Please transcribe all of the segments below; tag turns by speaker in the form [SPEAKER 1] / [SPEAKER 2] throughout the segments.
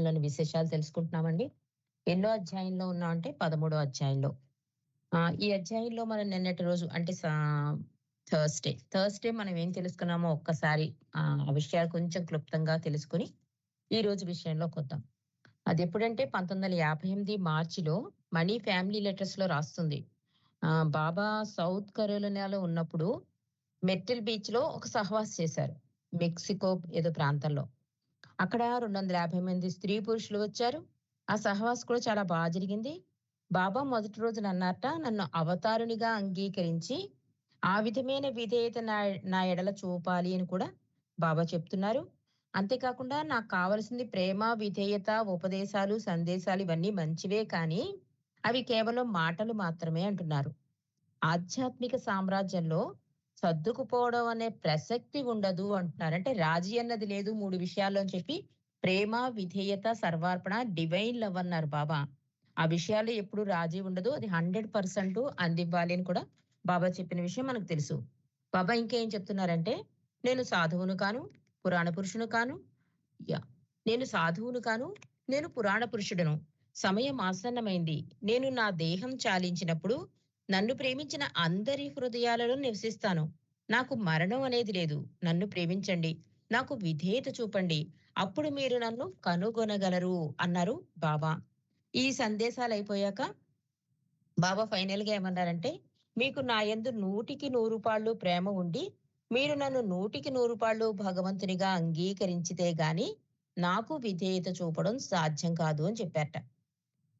[SPEAKER 1] లోని విశేషాలు తెలుసుకుంటున్నామండి. ఎన్నో అధ్యాయంలో ఉన్నాం అంటే 13 అధ్యాయంలో. ఈ అధ్యాయంలో మనం నిన్నటి రోజు అంటే థర్స్‌డే. థర్స్‌డే మనం ఏం తెలుసుకున్నామో ఒక్కసారి ఆ విషయాలు కొంచెం క్లుప్తంగా తెలుసుకొని, ఈ రోజు విషయంలోకొద్దాం. అదెప్పుడంటే 1958 మార్చిలో మనీ ఫ్యామిలీ లెటర్స్‌లో రాస్తుంది. బాబా సౌత్ కరోలినాలో ఉన్నప్పుడు మెర్టిల్ బీచ్‌లో ఒక సహవాస్ చేశారు. మెక్సికో ఏదో ప్రాంతంలో. అక్కడ 250 మంది స్త్రీ పురుషులు వచ్చారు. ఆ సహవాస్ కూడా చాలా బాగా జరిగింది. బాబా మొదటి రోజున అన్నారట, "నన్ను అవతారునిగా అంగీకరించి, ఆ విధమైన విధేయత నా నా ఎడల చూపాలి" అని కూడా బాబా చెప్తున్నారు. అంతేకాకుండా నాకు కావలసింది ప్రేమ, విధేయత, ఉపదేశాలు, సందేశాలు ఇవన్నీ మంచివే కానీ, అవి కేవలం మాటలు మాత్రమే అంటున్నారు. ఆధ్యాత్మిక సామ్రాజ్యంలో సర్దుకుపోవడం అనే ప్రసక్తి ఉండదు అంటున్నారు. అంటే రాజీ అన్నది లేదు మూడు విషయాల్లో అని చెప్పి ప్రేమ, విధేయత, సర్వార్పణ, డివైన్ లవ్ అన్నారు బాబా. ఆ విషయాలు ఎప్పుడు రాజీ ఉండదు. అది 100% అందివ్వాలి అని కూడా బాబా చెప్పిన విషయం మనకు తెలుసు. బాబా ఇంకేం చెప్తున్నారంటే, "నేను సాధువును కాను, పురాణ పురుషును కాను" యా "నేను సాధువును కాను, నేను పురాణ పురుషుడను. సమయం ఆసన్నమైంది. నేను నా దేహం చాలించినప్పుడు నన్ను ప్రేమించిన అందరి హృదయాలలో నివసిస్తాను. నాకు మరణం అనేది లేదు. నన్ను ప్రేమించండి. నాకు విధేయత చూపండి. అప్పుడు మీరు నన్ను కనుగొనగలరు" అన్నారు బాబా. ఈ సందేశాలు అయిపోయాక బాబా ఫైనల్‌గా ఏమన్నారంటే, "మీకు నా యందు నూటికి నూరు పాళ్ళు ప్రేమ ఉండి, మీరు నన్ను నూటికి నూరు పాళ్ళు భగవంతునిగా అంగీకరించితే గాని, నాకు విధేయత చూపడం సాధ్యం కాదు" అని చెప్పారట.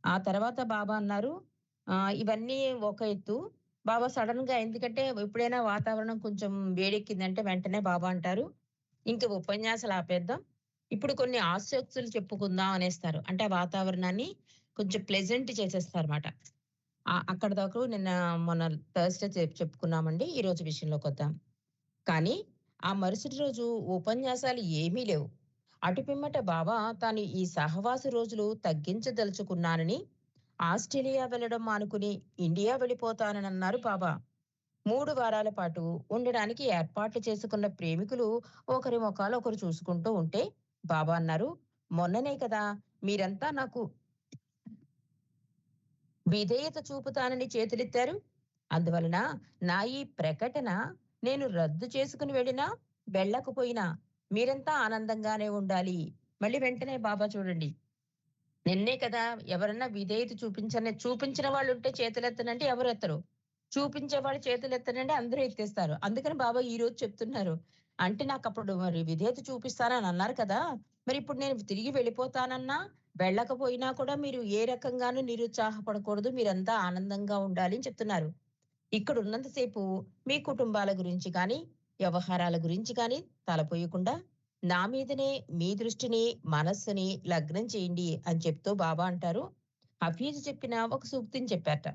[SPEAKER 1] ఆ తర్వాత బాబా అన్నారు, ఇవన్నీ ఒక ఎత్తు. బాబా సడెన్‌గా ఎందుకంటే ఎప్పుడైనా వాతావరణం కొంచెం వేడెక్కిందంటే వెంటనే బాబా అంటారు, "ఇంక ఉపన్యాసాలు ఆపేద్దాం. ఇప్పుడు కొన్ని ఆసక్తులు చెప్పుకుందాం" అనేస్తారు. అంటే వాతావరణాన్ని కొంచెం ప్లెజెంట్ చేసేస్తారు అనమాట అక్కడి దాకా నిన్న మొన్న థర్స్‌డే చెప్ చెప్పుకున్నామండి. ఈ రోజు విషయంలోకి వద్దాం కానీ ఆ మరుసటి రోజు ఉపన్యాసాలు ఏమీ లేవు. అటు పిమ్మట బాబా తాను ఈ సహవాస రోజులు తగ్గించదలుచుకున్నానని, ఆస్ట్రేలియా వెళ్ళడం మానుకుని ఇండియా వెళ్ళిపోతానన్నారు బాబా. మూడు వారాల పాటు ఉండడానికి ఏర్పాట్లు చేసుకున్న ప్రేమికులు ఒకరి మొఖాలు ఒకరు చూసుకుంటూ ఉంటే, బాబా అన్నారు, "మొన్ననే కదా మీరంతా నాకు విధేయత చూపుతానని చేతులెత్తారు. అందువలన నా ఈ ప్రకటన నేను రద్దు చేసుకుని వెళ్ళినా, వెళ్ళకపోయినా మీరంతా ఆనందంగానే ఉండాలి." మళ్ళీ వెంటనే బాబా చూడండి. నిన్నే కదా ఎవరన్నా విధేయత చూపించనే చూపించిన వాళ్ళు ఉంటే చేతులెత్తనంటే ఎవరు ఎత్తరు. చూపించే వాళ్ళు చేతులెత్తనంటే అందరూ ఎత్తేస్తారు. అందుకని బాబా రోజు చెప్తున్నారు. అంటే నాకు అప్పుడు మరి విధేయత చూపిస్తానని అన్నారు కదా! మరి ఇప్పుడు నేను తిరిగి వెళ్ళిపోతానన్నా, వెళ్ళకపోయినా కూడా మీరు ఏ రకంగానూ నిరుత్సాహపడకూడదు. మీరంతా ఆనందంగా ఉండాలి అని చెప్తున్నారు. ఇక్కడ ఉన్నంతసేపు మీ కుటుంబాల గురించి కానీ, వ్యవహారాల గురించి కానీ తలపోయకుండా నా మీదనే మీ దృష్టిని, మనస్సుని లగ్నం చేయండి అని చెప్తూ బాబా అంటారు. హఫీజ్ చెప్పిన ఒక సూక్తిని చెప్పారట.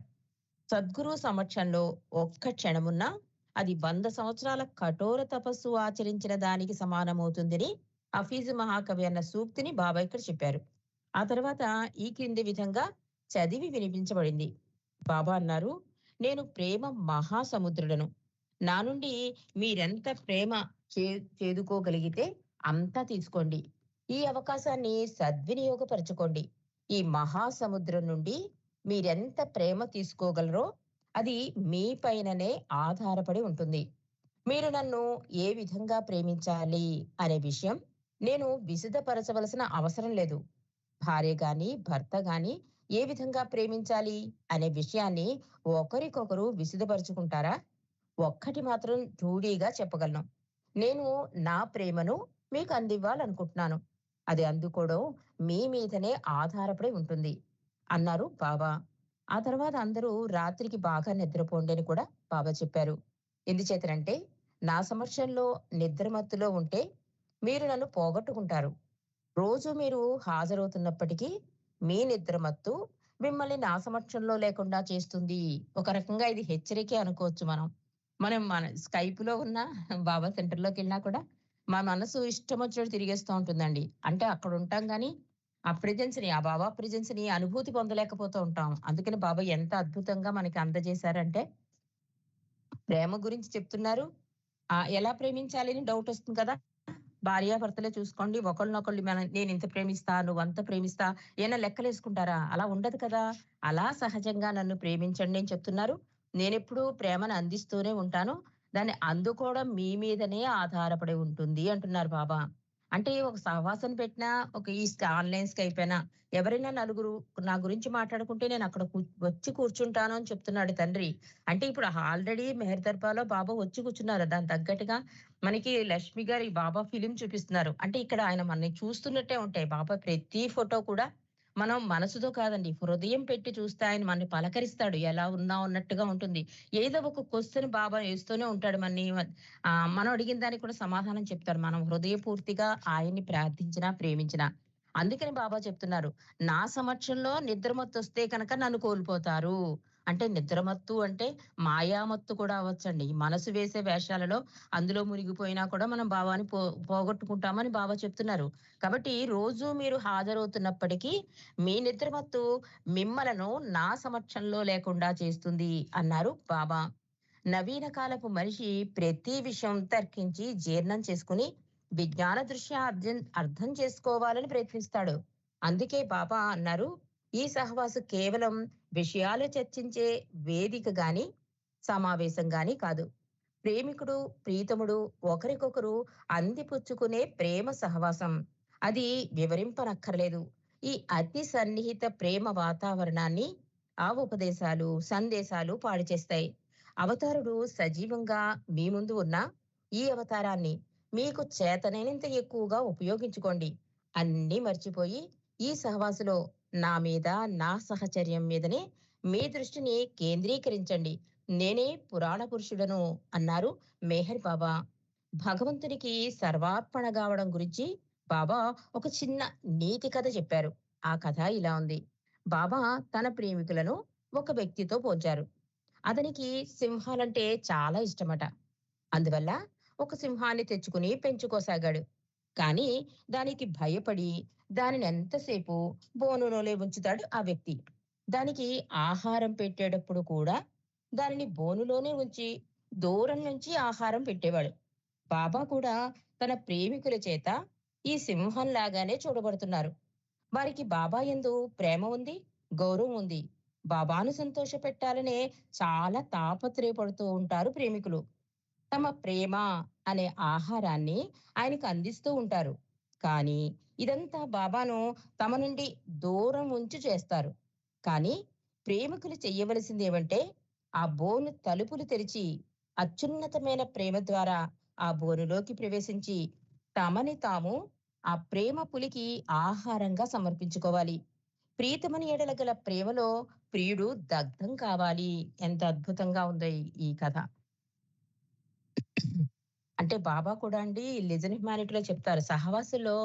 [SPEAKER 1] సద్గురు సమక్షంలో ఒక్క క్షణమున్నా అది వంద సంవత్సరాల కఠోర తపస్సు ఆచరించిన దానికి సమానమవుతుందని హఫీజు మహాకవి అన్న సూక్తిని బాబా ఇక్కడ చెప్పారు. ఆ తర్వాత ఈ క్రింది విధంగా చదివి వినిపించబడింది. బాబా అన్నారు, "నేను ప్రేమ మహాసముద్రుడను. నా నుండి మీరెంత ప్రేమ చే చేదుకోగలిగితే అంతా తీసుకోండి. ఈ అవకాశాన్ని సద్వినియోగపరచుకోండి. ఈ మహాసముద్రం నుండి మీరెంత ప్రేమ తీసుకోగలరో అది మీ పైననే ఆధారపడి ఉంటుంది. మీరు నన్ను ఏ విధంగా ప్రేమించాలి అనే విషయం నేను విశదపరచవలసిన అవసరం లేదు. భార్య గాని, భర్త గాని ఏ విధంగా ప్రేమించాలి అనే విషయాన్ని ఒకరికొకరు విశదపరుచుకుంటారా? ఒక్కటి మాత్రం రూఢీగా చెప్పగలను. నేను నా ప్రేమను మీకు అందివ్వాలనుకుంటున్నాను. అది అందుకోవడం మీ మీదనే ఆధారపడి ఉంటుంది" అన్నారు బాబా. ఆ తర్వాత అందరూ రాత్రికి బాగా నిద్రపోండి అని కూడా బాబా చెప్పారు. ఎందుచేతనంటే నా సమక్షంలో నిద్రమత్తులో ఉంటే మీరు నన్ను పోగొట్టుకుంటారు. రోజు మీరు హాజరవుతున్నప్పటికీ మీ నిద్రమత్తు మిమ్మల్ని నా సమక్షంలో లేకుండా చేస్తుంది. ఒక రకంగా ఇది హెచ్చరికే అనుకోవచ్చు మనం. మనం మన స్కైప్‌లో ఉన్నా, బాబా సెంటర్‌లోకెళ్ళినా కూడా మా మనసు ఇష్టమొచ్చినట్టు తిరిగేస్తూ ఉంటుందండి. అంటే అక్కడ ఉంటాం కానీ ఆ ప్రెజెన్స్‌ని, ఆ బాబా ప్రెజెన్స్‌ని అనుభూతి పొందలేకపోతూ ఉంటాం. అందుకని బాబా ఎంత అద్భుతంగా మనకి అందజేశారంటే ప్రేమ గురించి చెప్తున్నారు. ఆ ఎలా ప్రేమించాలి అని డౌట్ వస్తుంది కదా! భార్యాభర్తలే చూసుకోండి ఒకళ్ళనొకళ్ళు మన నేను ఇంత ప్రేమిస్తా నువ్వు అంత ప్రేమిస్తా ఏమైనా లెక్కలేసుకుంటారా అలా ఉండదు కదా అలా సహజంగా నన్ను ప్రేమించండి అని చెప్తున్నారు నేనెప్పుడు ప్రేమను అందిస్తూనే ఉంటాను దాన్ని అందుకోవడం మీ మీదనే ఆధారపడి ఉంటుంది అంటున్నారు బాబా. అంటే ఒక సహవాసం పెట్టినా ఒక ఈ ఆన్లైన్ స్కైప్ అయినా ఎవరైనా నలుగురు నా గురించి మాట్లాడుకుంటే నేను అక్కడ కూ- వచ్చి కూర్చుంటాను అని చెప్తున్నాడు తండ్రి. అంటే ఇప్పుడు ఆల్రెడీ మెహర్ దర్బాలో బాబా వచ్చి కూర్చున్నారు. దాని తగ్గట్టుగా మనకి లక్ష్మి గారి బాబా ఫిలిం చూపిస్తున్నారు. అంటే ఇక్కడ ఆయన మనని చూస్తున్నట్టే ఉంటాయి. బాబా ప్రతి ఫోటో కూడా మనం మనసుతో కాదండి హృదయం పెట్టి చూస్తే ఆయన మనని పలకరిస్తాడు. ఎలా ఉన్నా ఉన్నట్టుగా ఉంటుంది. ఏదో ఒక క్వశ్చన్ బాబా వేస్తూనే ఉంటాడు. మనని మనం అడిగిన దానికి కూడా సమాధానం చెప్తాడు. మనం హృదయపూర్తిగా ఆయన్ని ప్రార్థించినా ప్రేమించినా. అందుకని బాబా చెప్తున్నారు నా సమక్షంలో నిద్రమత్తు వస్తే కనుక నన్ను కోల్పోతారు. అంటే నిద్రమత్తు అంటే మాయామత్తు కూడా అవ్వచ్చండి. మనసు వేసే వేషాలలో అందులో మునిగిపోయినా కూడా మనం భావాన్ని పో పోగొట్టుకుంటామని బాబా చెప్తున్నారు. కాబట్టి రోజు మీరు హాజరవుతున్నప్పటికీ మీ నిద్రమత్తు మిమ్మలను నా సమక్షంలో లేకుండా చేస్తుంది అన్నారు బాబా. నవీన కాలపు మనిషి ప్రతి విషయం తర్కించి జీర్ణం చేసుకుని విజ్ఞాన దృష్ట్యా అర్థం అర్థం చేసుకోవాలని ప్రయత్నిస్తాడు. అందుకే బాబా అన్నారు ఈ సహవాసు కేవలం విషయాలు చర్చించే వేదిక గాని సమావేశం గాని కాదు. ప్రేమికుడు ప్రీతముడు ఒకరికొకరు అందిపుచ్చుకునే ప్రేమ సహవాసం. అది వివరింపనక్కర్లేదు. ఈ అతి సన్నిహిత ప్రేమ వాతావరణాన్ని ఆ ఉపదేశాలు సందేశాలు పాడు చేస్తాయి అవతారుడు సజీవంగా మీ ముందు ఉన్న ఈ అవతారాన్ని మీకు చేతనైనంత ఎక్కువగా ఉపయోగించుకోండి. అన్నీ మర్చిపోయి ఈ సహవాసులో నా మీద నా సహచర్యం మీదనే మీ దృష్టిని కేంద్రీకరించండి. నేనే పురాణ పురుషుడను అన్నారు మేహర్ బాబా. భగవంతునికి సర్వార్పణ కావడం గురించి బాబా ఒక చిన్న నీతి కథ చెప్పారు. ఆ కథ ఇలా ఉంది. బాబా తన ప్రేమికులను ఒక వ్యక్తితో పోల్చారు. అతనికి సింహాలంటే చాలా ఇష్టమట. అందువల్ల ఒక సింహాన్ని తెచ్చుకుని పెంచుకోసాగాడు. కానీ దానికి భయపడి దానిని ఎంతసేపు బోనులోనే ఉంచుతాడు ఆ వ్యక్తి. దానికి ఆహారం పెట్టేటప్పుడు కూడా దానిని బోనులోనే ఉంచి దూరం నుంచి ఆహారం పెట్టేవాడు. బాబా కూడా తన ప్రేమికుల చేత ఈ సింహం లాగానే చూడబడుతున్నారు. వారికి బాబా ఎందు ప్రేమ ఉంది గౌరవం ఉంది. బాబాను సంతోష పెట్టాలనే చాలా తాపత్రయపడుతూ ఉంటారు ప్రేమికులు. తమ ప్రేమ అనే ఆహారాన్ని ఆయనకు అందిస్తూ ఉంటారు. కానీ ఇదంతా బాబాను తమ నుండి దూరం ఉంచి చేస్తారు. కానీ ప్రేమికులు చెయ్యవలసింది ఏమంటే ఆ బోను తలుపులు తెరిచి అత్యున్నతమైన ప్రేమ ద్వారా ఆ బోనులోకి ప్రవేశించి తమని తాము ఆ ప్రేమ పులికి ఆహారంగా సమర్పించుకోవాలి. ప్రీతమని ఎడల గల ప్రేమలో ప్రియుడు దగ్ధం కావాలి. ఎంత అద్భుతంగా ఉందో ఈ- ఈ కథ. అంటే బాబా కూడా అండి లిజన్ హ్యుమానిటీలో చెప్తారు. సహవాసుల్లో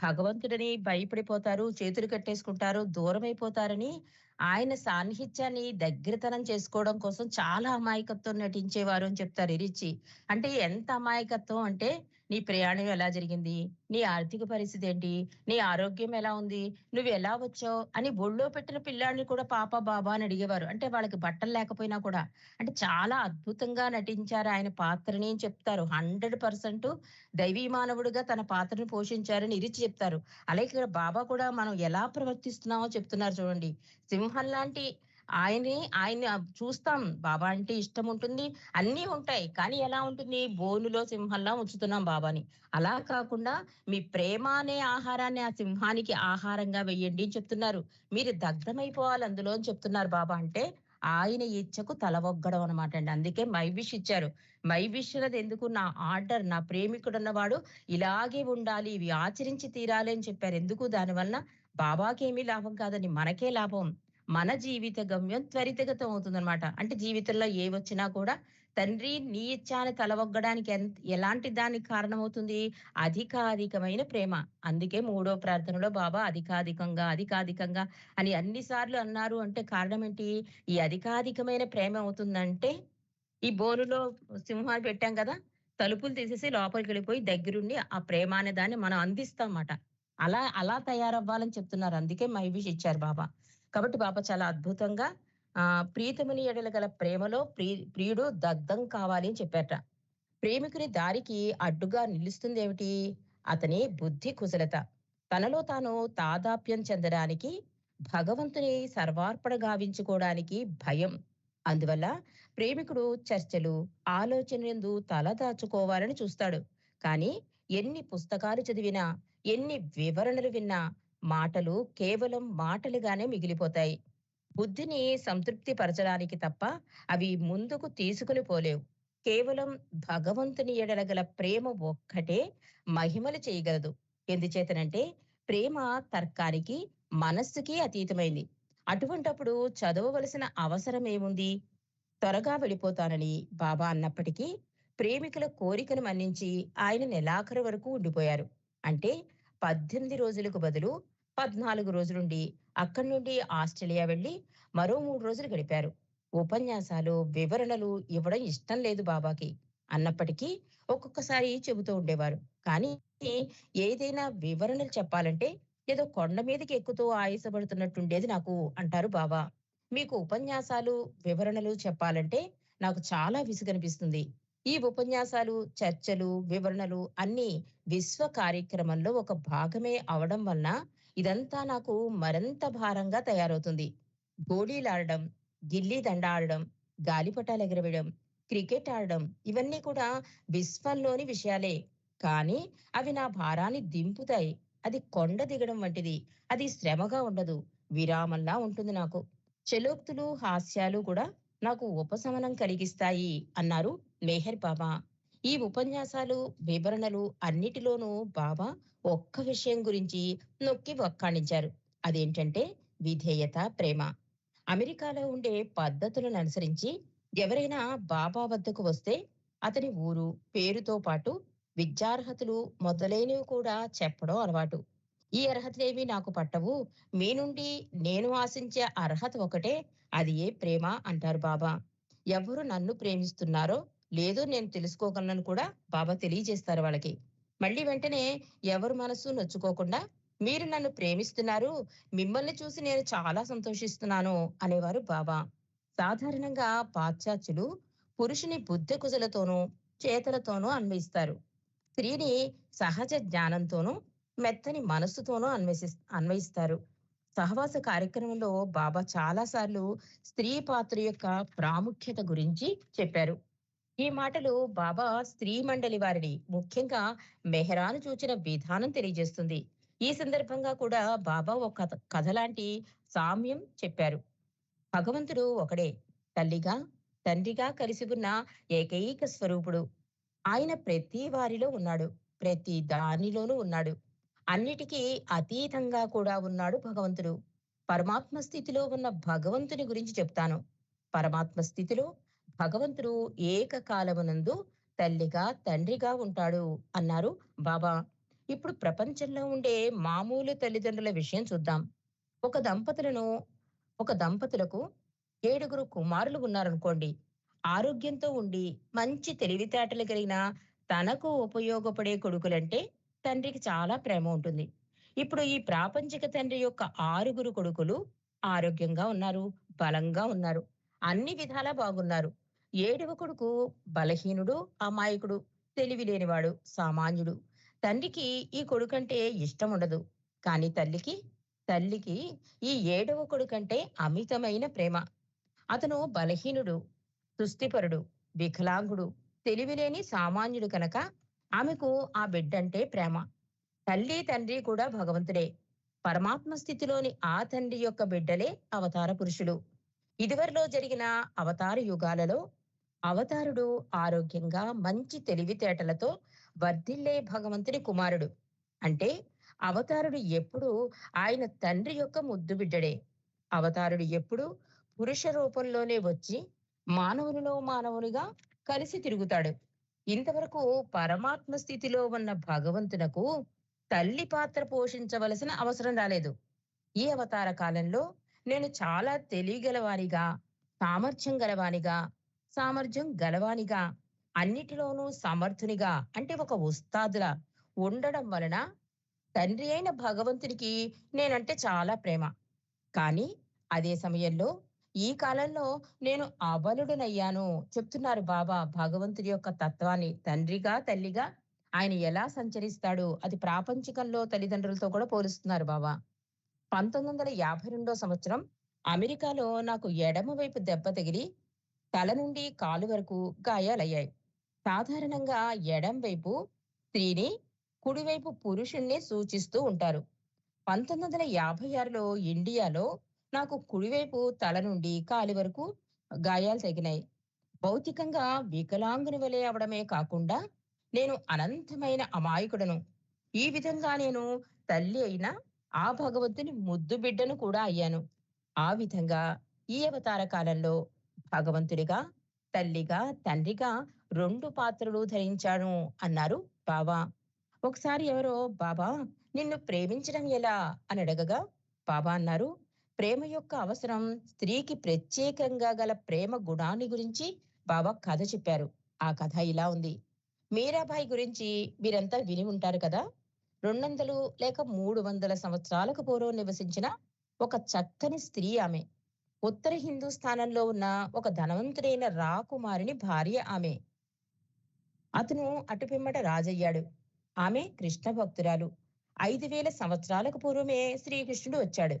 [SPEAKER 1] భగవంతుడిని భయపడిపోతారు చేతులు కట్టేసుకుంటారు దూరం అయిపోతారని ఆయన సాన్నిహిత్యాన్ని దగ్గరతనం చేసుకోవడం కోసం చాలా అమాయకత్వం నటించేవారు అని చెప్తారు ఇరిచి అంటే ఎంత అమాయకత్వం అంటే నీ ప్రయాణం ఎలా జరిగింది? నీ ఆర్థిక పరిస్థితి ఏంటి? నీ ఆరోగ్యం ఎలా ఉంది? నువ్వు ఎలా వచ్చావు? అని బొళ్ళో పెట్టిన పిల్లాడిని కూడా పాప బాబా అని అడిగేవారు. అంటే వాళ్ళకి బట్టలు లేకపోయినా కూడా. అంటే చాలా అద్భుతంగా నటించారు ఆయన పాత్రని అని చెప్తారు. హండ్రెడ్ పర్సెంట్ దైవీ మానవుడిగా తన పాత్రను పోషించారని ఇరిచి చెప్తారు. అలాగే ఇక్కడ బాబా కూడా మనం ఎలా ప్రవర్తిస్తున్నామో చెప్తున్నారు చూడండి. సింహం లాంటి ఆయన్ని ఆయన్ని చూస్తాం. బాబా అంటే ఇష్టం ఉంటుంది. అన్నీ ఉంటాయి. కానీ ఎలా ఉంటుంది? బోనులో సింహంలా ఉంచుతున్నాం బాబాని. అలా కాకుండా మీ ప్రేమ అనే ఆహారాన్ని ఆ సింహానికి ఆహారంగా వెయ్యండి అని చెప్తున్నారు. మీరు దగ్ధమైపోవాలి అందులో అని చెప్తున్నారు బాబా అంటే ఆయన ఇచ్చకు తలవొగ్గడం అనమాట అండి. అందుకే మై విష్ ఇచ్చారు. మై విష్ అనేది ఎందుకు? నా ఆర్డర్ నా ప్రేమికుడు అన్నవాడు ఇలాగే ఉండాలి ఇవి ఆచరించి తీరాలి అని చెప్పారు. ఎందుకు? దానివల్ల బాబాకి లాభం కాదని మనకే లాభం. మన జీవిత గమ్యం త్వరితగతం అవుతుందన్నమాట. అంటే జీవితంలో ఏ వచ్చినా కూడా తండ్రి నీ ఇచ్చాని తలవొగ్గడానికి ఎంత ఎలాంటి దానికి కారణమవుతుంది? అధికాధికమైన ప్రేమ. అందుకే మూడో ప్రార్థనలో బాబా అధికాధికంగా అధికాధికంగా అని అన్ని సార్లు అన్నారు. అంటే కారణం ఏంటి ఈ అధికాధికమైన ప్రేమ అవుతుందంటే ఈ బోరులో సింహాన్ని పెట్టాం కదా తలుపులు తీసేసి లోపలికి వెళ్ళిపోయి దగ్గరుండి ఆ ప్రేమ అనే దాన్ని మనం అందిస్తాం అన్నమాట. అలా అలా తయారవ్వాలని చెప్తున్నారు. అందుకే మైవిష్ ఇచ్చారు బాబా. కాబట్టి బాబా చాలా అద్భుతంగా ఆ ప్రీతముని ఎడల గల ప్రేమలో ప్రీ ప్రియుడు దగ్ధం కావాలి అని చెప్పారట. ప్రేమికుని దారికి అడ్డుగా నిలుస్తుంది ఏమిటి అతని బుద్ధి కుశలత. తనలో తాను తాదాప్యం చెందడానికి భగవంతుని సర్వార్పణ గావించుకోవడానికి భయం. అందువల్ల ప్రేమికుడు చర్చలు ఆలోచనందు తల దాచుకోవాలని చూస్తాడు. కానీ ఎన్ని పుస్తకాలు చదివినా ఎన్ని వివరణలు విన్నా మాటలు కేవలం మాటలుగానే మిగిలిపోతాయి. బుద్ధిని సంతృప్తి పరచడానికి తప్ప అవి ముందుకు తీసుకుని పోలేవు. కేవలం భగవంతుని ఎడల గల ప్రేమ ఒక్కటే మహిమలు చేయగలదు. ఎందుచేతనంటే ప్రేమ తర్కానికి మనస్సుకి అతీతమైంది. అటువంటప్పుడు చదవవలసిన అవసరం ఏముంది త్వరగా వెళ్ళిపోతానని బాబా అన్నప్పటికీ ప్రేమికుల కోరికను మన్నించి ఆయన నెలాఖరు వరకు ఉండిపోయారు. అంటే పద్దెనిమిది రోజులకు బదులు పద్నాలుగు రోజులుండి అక్కడి నుండి ఆస్ట్రేలియా వెళ్ళి మరో మూడు రోజులు గడిపారు. ఉపన్యాసాలు వివరణలు ఇవ్వడం ఇష్టం లేదు బాబాకి. అన్నప్పటికీ ఒక్కొక్కసారి చెబుతూ ఉండేవారు. కానీ ఏదైనా వివరణలు చెప్పాలంటే ఏదో కొండ మీదకి ఎక్కుతూ ఆయాసపడుతున్నట్టుండేది నాకు అంటారు బాబా. మీకు ఉపన్యాసాలు వివరణలు చెప్పాలంటే నాకు చాలా విసుగనిపిస్తుంది. ఈ ఉపన్యాసాలు చర్చలు వివరణలు అన్ని విశ్వ కార్యక్రమంలో ఒక భాగమే అవడం వలన ఇదంతా నాకు మరింత భారంగా తయారవుతుంది. గోళీలాడడం గిల్లీ దండ ఆడడం గాలిపటాలు ఎగరవేయడం క్రికెట్ ఆడడం ఇవన్నీ కూడా విశ్వంలోని విషయాలే. కానీ అవి నా భారాన్ని దింపుతాయి. అది కొండ దిగడం వంటిది. అది శ్రమగా ఉండదు. విరామంలా ఉంటుంది నాకు. చెలోక్తులు హాస్యాలు కూడా నాకు ఉపశమనం కలిగిస్తాయి అన్నారు మేహర్ బాబా. ఈ ఉపన్యాసాలు వివరణలు అన్నిటిలోనూ బాబా ఒక్క విషయం గురించి నొక్కి వక్కాణించారు. అదేంటంటే విధేయత ప్రేమ. అమెరికాలో ఉండే పద్ధతులను అనుసరించి ఎవరైనా బాబా వద్దకు వస్తే అతని ఊరు పేరుతో పాటు విద్యార్హతలు మొదలైనవి కూడా చెప్పడం అలవాటు. ఈ అర్హతలేవి నాకు పట్టవు. మీ నుండి నేను ఆశించే అర్హత ఒకటే. అది ఏ ప్రేమ అంటారు బాబా. ఎవరు నన్ను ప్రేమిస్తున్నారో లేదో నేను తెలుసుకోగలను కూడా బాబా తెలియజేస్తారు వాళ్ళకి. మళ్ళీ వెంటనే ఎవరు మనసు నొచ్చుకోకుండా మీరు నన్ను ప్రేమిస్తున్నారు మిమ్మల్ని చూసి నేను చాలా సంతోషిస్తున్నాను అనేవారు బాబా. సాధారణంగా పాశ్చాత్యులు పురుషుని బుద్ధ కుజలతోనూ చేతలతోనూ అన్వయిస్తారు. స్త్రీని సహజ జ్ఞానంతోనూ మెత్తని మనస్సుతోనూ అన్వేషి అన్వయిస్తారు. సహవాస కార్యక్రమంలో బాబా చాలాసార్లు స్త్రీ పాత్ర యొక్క ప్రాముఖ్యత గురించి చెప్పారు. ఈ మాటలు బాబా స్త్రీ మండలి వారిని ముఖ్యంగా మెహరాను చూచిన విధానం తెలియజేస్తుంది. ఈ సందర్భంగా కూడా బాబా ఒక కథ లాంటి సామ్యం చెప్పారు. భగవంతుడు ఒకడే తల్లిగా తండ్రిగా కలిసి ఉన్న ఏకైక స్వరూపుడు. ఆయన ప్రతి వారిలో ఉన్నాడు ప్రతి దానిలోనూ ఉన్నాడు. అన్నిటికీ అతీతంగా కూడా ఉన్నాడు భగవంతుడు. పరమాత్మ స్థితిలో ఉన్న భగవంతుని గురించి చెప్తాను. పరమాత్మ స్థితిలో భగవంతుడు ఏకకాలమునందు తల్లిగా తండ్రిగా ఉంటాడు అన్నారు బాబా. ఇప్పుడు ప్రపంచంలో ఉండే మామూలు తల్లిదండ్రుల విషయం చూద్దాం. ఒక దంపతులను ఒక దంపతులకు ఏడుగురు కుమారులు ఉన్నారనుకోండి ఆరోగ్యంతో ఉండి మంచి తెలివితేటలు కలిగిన తనకు ఉపయోగపడే కొడుకులంటే తండ్రికి చాలా ప్రేమ ఉంటుంది. ఇప్పుడు ఈ ప్రాపంచిక తండ్రి యొక్క ఆరుగురు కొడుకులు ఆరోగ్యంగా ఉన్నారు బలంగా ఉన్నారు అన్ని విధాలా బాగున్నారు. ఏడవ కొడుకు బలహీనుడు అమాయకుడు తెలివి లేనివాడు సామాన్యుడు. తండ్రికి ఈ కొడుకంటే ఇష్టం ఉండదు కానీ తల్లికి తల్లికి ఈ ఏడవ కొడుకంటే అమితమైన ప్రేమ. అతను బలహీనుడు తుష్టిపరుడు వికలాంగుడు తెలివిలేని సామాన్యుడు కనుక ఆమెకు ఆ బిడ్డంటే ప్రేమ. తల్లి తండ్రి కూడా భగవంతుడే. పరమాత్మ స్థితిలోని ఆ తండ్రి యొక్క బిడ్డలే అవతార పురుషులు. ఇదివరలో జరిగిన అవతార యుగాలలో అవతారుడు ఆరోగ్యంగా మంచి తెలివితేటలతో వర్ధిల్లే భగవంతుని కుమారుడు. అంటే అవతారుడు ఎప్పుడు ఆయన తండ్రి యొక్క ముద్దు బిడ్డడే. అవతారుడు ఎప్పుడు పురుష రూపంలోనే వచ్చి మానవునిలో మానవునిగా కలిసి తిరుగుతాడు. ఇంతవరకు పరమాత్మ స్థితిలో ఉన్న భగవంతునకు తల్లి పాత్ర పోషించవలసిన అవసరం రాలేదు. ఈ అవతార కాలంలో నేను చాలా తెలియగలవానిగా సామర్థ్యం గలవానిగా సామర్థ్యం గలవానిగా అన్నిటిలోనూ సమర్థునిగా అంటే ఒక ఉస్తాదుల ఉండడం వలన తండ్రి అయిన భగవంతునికి నేనంటే చాలా ప్రేమ. కానీ అదే సమయంలో ఈ కాలంలో నేను అబలుడనయ్యాను. చెప్తున్నారు బాబా భగవంతుడి యొక్క తత్వాన్ని. తండ్రిగా తల్లిగా ఆయన ఎలా సంచరిస్తాడో? అది ప్రాపంచికంలో తల్లిదండ్రులతో కూడా పోలుస్తున్నారు బాబా. పంతొమ్మిది వందల యాభై రెండో సంవత్సరం అమెరికాలో నాకు ఎడమ వైపు దెబ్బ తగిలి తల నుండి కాలు వరకు గాయాలయ్యాయి. సాధారణంగా ఎడం వైపు స్త్రీని కుడివైపు పురుషుణ్ణి సూచిస్తూ ఉంటారు. పంతొమ్మిది వందల యాభై ఆరులో ఇండియాలో నాకు కుడివైపు తల నుండి కాలి వరకు గాయాలు తగినాయి భౌతికంగా వికలాంగుని వలె అవడమే కాకుండా నేను అనంతమైన అమాయకుడను. ఈ విధంగా నేను తల్లి అయిన ఆ భగవంతుని ముద్దు బిడ్డను కూడా అయ్యాను. ఆ విధంగా ఈ అవతార కాలంలో భగవంతుడిగా తల్లిగా తండ్రిగా రెండు పాత్రలు ధరించాను అన్నారు బాబా ఒకసారి ఎవరో బాబా నిన్ను ప్రేమించడం ఎలా? అని అడగగా బాబా అన్నారు ప్రేమ యొక్క అవసరం స్త్రీకి ప్రత్యేకంగా గల ప్రేమ గుణాన్ని గురించి బాబా కథ చెప్పారు. ఆ కథ ఇలా ఉంది. మీరాబాయి గురించి మీరంతా విని ఉంటారు కదా? రెండు వందలు లేక మూడు వందల సంవత్సరాలకు పూర్వం నివసించిన ఒక చక్కని స్త్రీ ఆమె. ఉత్తర హిందూస్థానంలో ఉన్న ఒక ధనవంతుడైన రాకుమారిని భార్య ఆమె. అతను అటుపిమ్మట రాజయ్యాడు. ఆమె కృష్ణ భక్తురాలు. ఐదు వేల సంవత్సరాలకు పూర్వమే శ్రీకృష్ణుడు వచ్చాడు.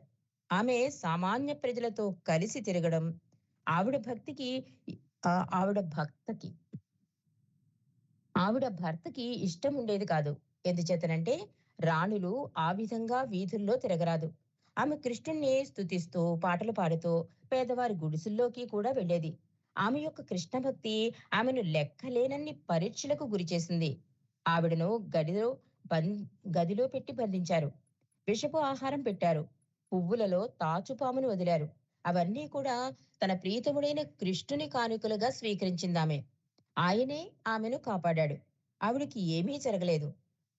[SPEAKER 1] ఆమె సామాన్య ప్రజలతో కలిసి తిరగడం ఆవిడ భక్తికి ఆ, ఆవిడ భక్తకి ఆవిడ భర్తకి ఇష్టం ఉండేది కాదు. ఎందుచేతనంటే రాణులు ఆ విధంగా వీధుల్లో తిరగరాదు. ఆమె కృష్ణుణ్ణి స్తుతిస్తూ పాటలు పాడుతూ పేదవారి గుడిసెల్లోకి కూడా వెళ్ళేది. ఆమె యొక్క కృష్ణ భక్తి ఆమెను లెక్కలేనన్ని పరీక్షలకు గురిచేసింది ఆవిడను గదిలో బం గదిలో పెట్టి బంధించారు. విషపు ఆహారం పెట్టారు. పువ్వులలో తాచుపామును వదిలారు. అవన్నీ కూడా తన ప్రీతముడైన కృష్ణుని కానుకలుగా స్వీకరించిందామె. ఆయనే ఆమెను కాపాడాడు. ఆవిడికి ఏమీ జరగలేదు.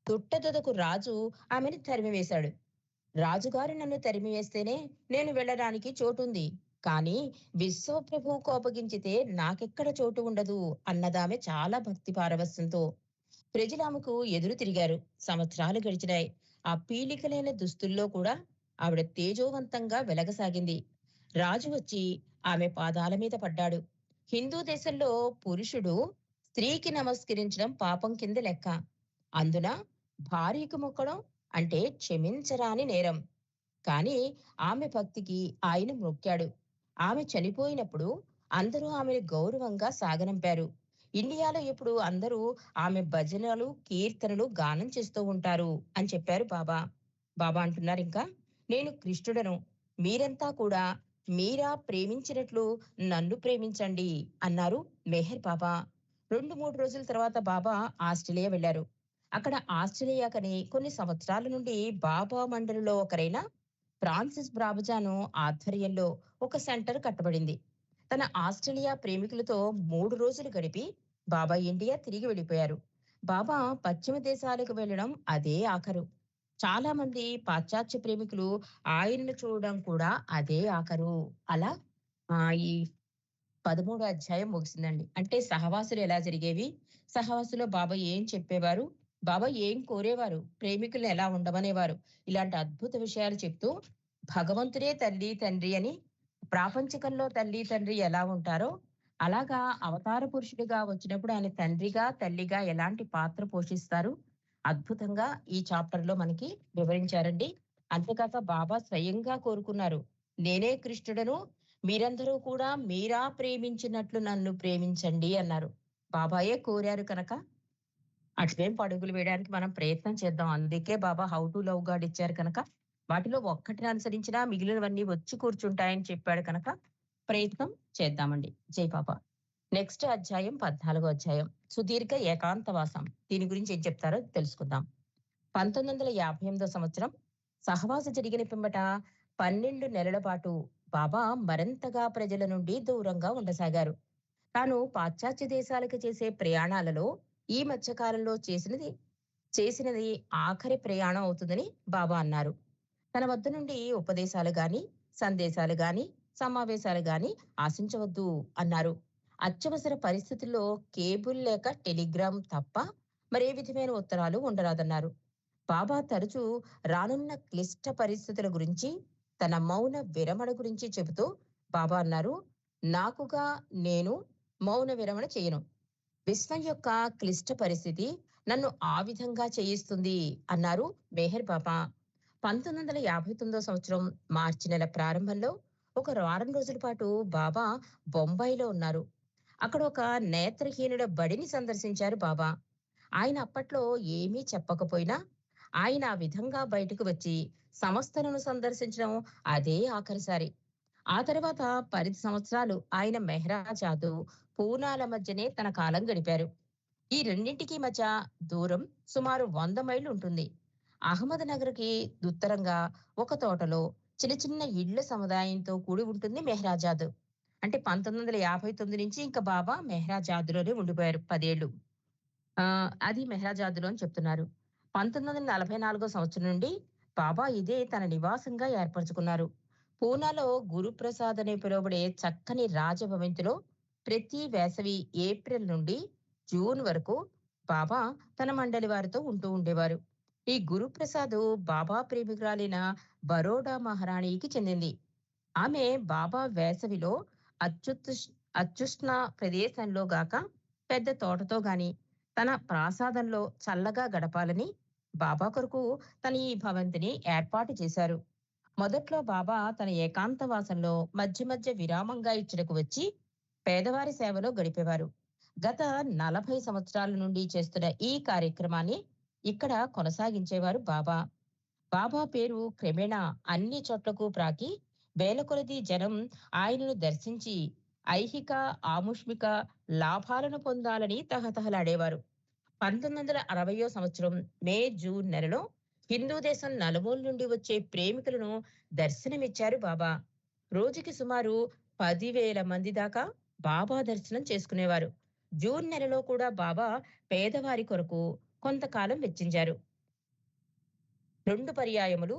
[SPEAKER 1] తుట్టదొదకు రాజు ఆమెను తరిమివేశాడు. రాజుగారు నన్ను తరిమివేస్తేనే నేను వెళ్ళడానికి చోటుంది. కానీ విశ్వప్రభు కోపగించితే నాకెక్కడ చోటు ఉండదు అన్నదామె చాలా భక్తి పారవస్యంతో ప్రజలు ఎదురు తిరిగారు. సంవత్సరాలు గడిచినాయి. ఆ పీలికలైన దుస్తుల్లో కూడా ఆవిడ తేజోవంతంగా వెలగసాగింది. రాజు వచ్చి ఆమె పాదాల మీద పడ్డాడు. హిందూ దేశంలో పురుషుడు స్త్రీకి నమస్కరించడం పాపం కింద లెక్క. అందున భార్యకు మొక్కడం అంటే క్షమించరాని నేరం. కానీ ఆమె భక్తికి ఆయన మొక్కాడు. ఆమె చనిపోయినప్పుడు అందరూ ఆమెను గౌరవంగా సాగనంపారు. ఇండియాలో ఇప్పుడు అందరూ ఆమె భజనలు కీర్తనలు గానం చేస్తూ ఉంటారు అని చెప్పారు బాబా. బాబా అంటున్నారు ఇంకా నేను కృష్ణుడను. మీరంతా కూడా మీరా ప్రేమించినట్లు నన్ను ప్రేమించండి అన్నారు మెహర్ బాబా. రెండు మూడు రోజుల తర్వాత బాబా ఆస్ట్రేలియా వెళ్ళారు అక్కడ ఆస్ట్రేలియాకని కొన్ని సంవత్సరాల నుండి బాబా మండలిలో ఒకరైన ఫ్రాన్సిస్ బ్రాబజాను ఆధ్వర్యంలో ఒక సెంటర్ కట్టబడింది. తన ఆస్ట్రేలియా ప్రేమికులతో మూడు రోజులు గడిపి బాబా ఇండియా తిరిగి వెళ్ళిపోయారు. బాబా పశ్చిమ దేశాలకు వెళ్ళడం అదే ఆఖరు. చాలా మంది పాశ్చాత్య ప్రేమికులు ఆయనను చూడడం కూడా అదే ఆఖరు. అలా ఆ ఈ పదమూడు అధ్యాయం ముగిసిందండి. అంటే సహవాసులు ఎలా జరిగేవి? సహవాసులో బాబా ఏం చెప్పేవారు? బాబా ఏం కోరేవారు? ప్రేమికులు ఎలా ఉండమనేవారు? ఇలాంటి అద్భుత విషయాలు చెప్తూ భగవంతుడే తల్లి తండ్రి అని ప్రాపంచికంలో తల్లి తండ్రి ఎలా ఉంటారో అలాగా అవతార పురుషుడిగా వచ్చినప్పుడు ఆయన తండ్రిగా తల్లిగా ఎలాంటి పాత్ర పోషిస్తారు? అద్భుతంగా ఈ చాప్టర్లో మనకి వివరించారండి. అంతేకాక బాబా స్వయంగా కోరుకున్నారు నేనే కృష్ణుడను మీరందరూ కూడా మీరా ప్రేమించినట్లు నన్ను ప్రేమించండి అన్నారు. బాబాయే కోరారు కనుక. అటువే పడుగులు వేయడానికి మనం ప్రయత్నం చేద్దాం. అందుకే Baba how to love God ఇచ్చారు కనుక వాటిలో ఒక్కటిని అనుసరించినా మిగిలినవన్నీ వచ్చి కూర్చుంటాయని చెప్పాడు కనుక ప్రయత్నం చేద్దామండి. జై బాబా. నెక్స్ట్ అధ్యాయం పద్నాలుగో అధ్యాయం. సుదీర్ఘ ఏకాంతవాసం. దీని గురించి ఏం చెప్తారో తెలుసుకుందాం. పంతొమ్మిది వందల యాభై ఎనిమిదో సంవత్సరం సహవాస జరిగిన పిమ్మట పన్నెండు నెలల పాటు బాబా మరింతగా ప్రజల నుండి దూరంగా ఉండసాగారు. తాను పాశ్చాత్య దేశాలకు చేసే ప్రయాణాలలో ఈ మధ్యకాలంలో చేసినది చేసినది ఆఖరి ప్రయాణం అవుతుందని బాబా అన్నారు. తన వద్ద నుండి ఉపదేశాలు గాని సందేశాలు గాని సమావేశాలు గాని ఆశించవద్దు అన్నారు. అత్యవసర పరిస్థితుల్లో కేబుల్ లేక టెలిగ్రామ్ తప్ప మరే విధమైన ఉత్తరాలు ఉండరాదన్నారు. బాబా తరచూ రానున్న క్లిష్ట పరిస్థితుల గురించి తన మౌన విరమణ గురించి చెబుతూ బాబా అన్నారు నాకుగా నేను మౌన విరమణ చేయను. విశ్వం యొక్క క్లిష్ట పరిస్థితి నన్ను ఆ విధంగా చేయిస్తుంది అన్నారు మెహర్ బాబా. పంతొమ్మిది వందల యాభై తొమ్మిదో సంవత్సరం మార్చి నెల ప్రారంభంలో ఒక వారం రోజుల పాటు బాబా బొంబాయిలో ఉన్నారు. అక్కడ ఒక నేత్రహీనుల బడిని సందర్శించారు బాబా. ఆయన అప్పట్లో ఏమీ చెప్పకపోయినా ఆయన ఆ విధంగా బయటకు వచ్చి సంస్థలను సందర్శించడం అదే ఆఖరిసారి. ఆ తర్వాత పది సంవత్సరాలు ఆయన మెహ్రాజాదు పూనాల మధ్యనే తన కాలం గడిపారు. ఈ రెండింటికి మధ్య దూరం సుమారు వంద మైళ్ళు ఉంటుంది. అహ్మద్ నగర్కి ఉత్తరంగా ఒక తోటలో చిన్న చిన్న ఇళ్ళ సముదాయంతో కూడి ఉంటుంది మెహ్రాజాద్. అంటే పంతొమ్మిది వందల యాభై తొమ్మిది నుంచి ఇంకా బాబా మెహ్రాజాద్లోనే ఉండిపోయారు పదేళ్ళు ఆ అది మెహ్రాజాద్లో అని చెప్తున్నారు. పంతొమ్మిది వందల నలభై నాలుగో సంవత్సరం నుండి బాబా ఇదే తన నివాసంగా ఏర్పరచుకున్నారు. పూనాలో గురుప్రసాద్ అనే పిలువబడే చక్కని రాజభవంతిలో ప్రతి వేసవి ఏప్రిల్ నుండి జూన్ వరకు బాబా తన మండలి వారితో ఉంటూ ఉండేవారు. ఈ గురుప్రసాద్ బాబా ప్రేమికురాలైన బరోడా మహారాణికి చెందింది. ఆమె బాబా వేసవిలో అత్యుత్ అత్యుష్ణ ప్రదేశంలో గాక పెద్ద తోటతో గాని తన ప్రాసాదంలో చల్లగా గడపాలని బాబా కొరకు తన ఈ భవంతిని ఏర్పాటు చేశారు. మొదట్లో బాబా తన ఏకాంతవాసంలో మధ్య మధ్య విరామంగా ఇచ్చటకు వచ్చి పేదవారి సేవలో గడిపేవారు. గత నలభై సంవత్సరాల నుండి చేస్తున్న ఈ కార్యక్రమాన్ని ఇక్కడ కొనసాగించేవారు బాబా. బాబా పేరు క్రమేణా అన్ని చోట్లకు ప్రాకి వేల కొలది జనం ఆయనను దర్శించి ఐహిక ఆముష్మిక లాభాలను పొందాలని తహతహలాడేవారు. పంతొమ్మిది వందల అరవయో సంవత్సరం మే జూన్ నెలలో హిందూ దేశం నలుమూల నుండి వచ్చే ప్రేమికులను దర్శనమిచ్చారు బాబా. రోజుకి సుమారు పదివేల మంది దాకా బాబా దర్శనం చేసుకునేవారు. జూన్ నెలలో కూడా బాబా పేదవారి కొరకు కొంతకాలం వెచ్చించారు. రెండు పర్యాయములు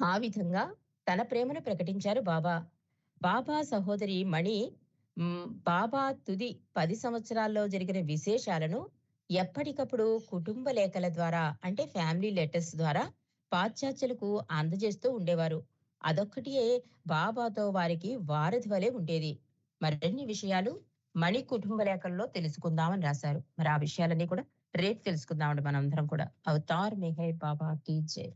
[SPEAKER 1] ఆ విధంగా తన ప్రేమను ప్రకటించారు బాబా. బాబా సహోదరి మణి బాబా తుది పది సంవత్సరాల్లో జరిగిన విశేషాలను ఎప్పటికప్పుడు కుటుంబ లేఖల ద్వారా అంటే ఫ్యామిలీ లెటర్స్ ద్వారా పాశ్చాత్యులకు అందజేస్తూ ఉండేవారు. అదొక్కటియే బాబాతో వారికి వారధి వలె ఉండేది. మరిన్ని విషయాలు మణి కుటుంబ లేఖల్లో తెలుసుకుందామని రాశారు. మరి ఆ విషయాలన్నీ కూడా రేపు తెలుసుకుందామండి మనందరం కూడా. అవతార్ మెహై బాబా కీ జై.